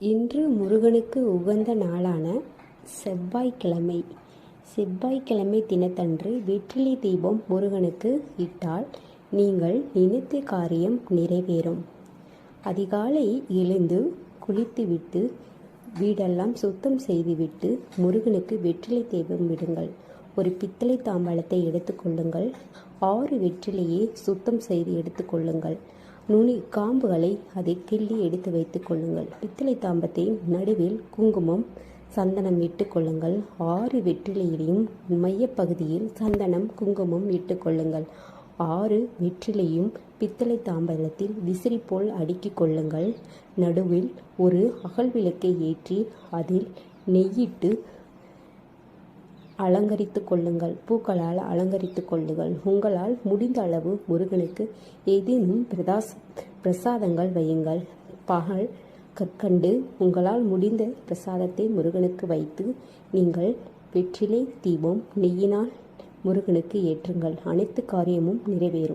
இன்று முருகனுக்கு உகந்த நாளான செவ்வாய்க்கிழமை. செவ்வாய்க்கிழமை தினத்தன்று வெற்றிலை தீபம் முருகனுக்கு இட்டால் நீங்கள் நினைத்த காரியம் நிறைவேறும். அதிகாலை எழுந்து குளித்துவிட்டு வீடெல்லாம் சுத்தம் செய்துவிட்டு முருகனுக்கு வெற்றிலை தீபம் விடுங்கள். ஒரு பித்தளை தாம்பாளத்தை எடுத்துக்கொள்ளுங்கள் ஆறு வெற்றிலையை சுத்தம் செய்து எடுத்துக்கொள்ளுங்கள் நுனி காம்புகளை அதை கிள்ளி எடுத்து வைத்துக் கொள்ளுங்கள். பித்தளை தாம்பத்தையும் நடுவில் குங்குமம் சந்தனம் இட்டு கொள்ளுங்கள். ஆறு வெற்றிலையிலையும் மையப்பகுதியில் சந்தனம் குங்குமம் இட்டு கொள்ளுங்கள். ஆறு வெற்றிலையும் பித்தளை தாம்பலத்தில் விசிறி போல் அடுக்கிக் கொள்ளுங்கள். நடுவில் ஒரு அகல் விளக்கை ஏற்றி அதில் நெய்யிட்டு அலங்கரித்து கொள்ளுங்கள். பூக்களால் அலங்கரித்து கொள்ளுங்கள். உங்களால் முடிந்த அளவு முருகனுக்கு ஏதேனும் பிரதாஸ் பிரசாதங்கள் வையுங்கள். பகல் கற்கண்டு உங்களால் முடிந்த பிரசாதத்தை முருகனுக்கு வைத்து நீங்கள் வெற்றிலை தீபம் நெய்யினால் முருகனுக்கு ஏற்றுங்கள். அனைத்து காரியமும் நிறைவேறும்.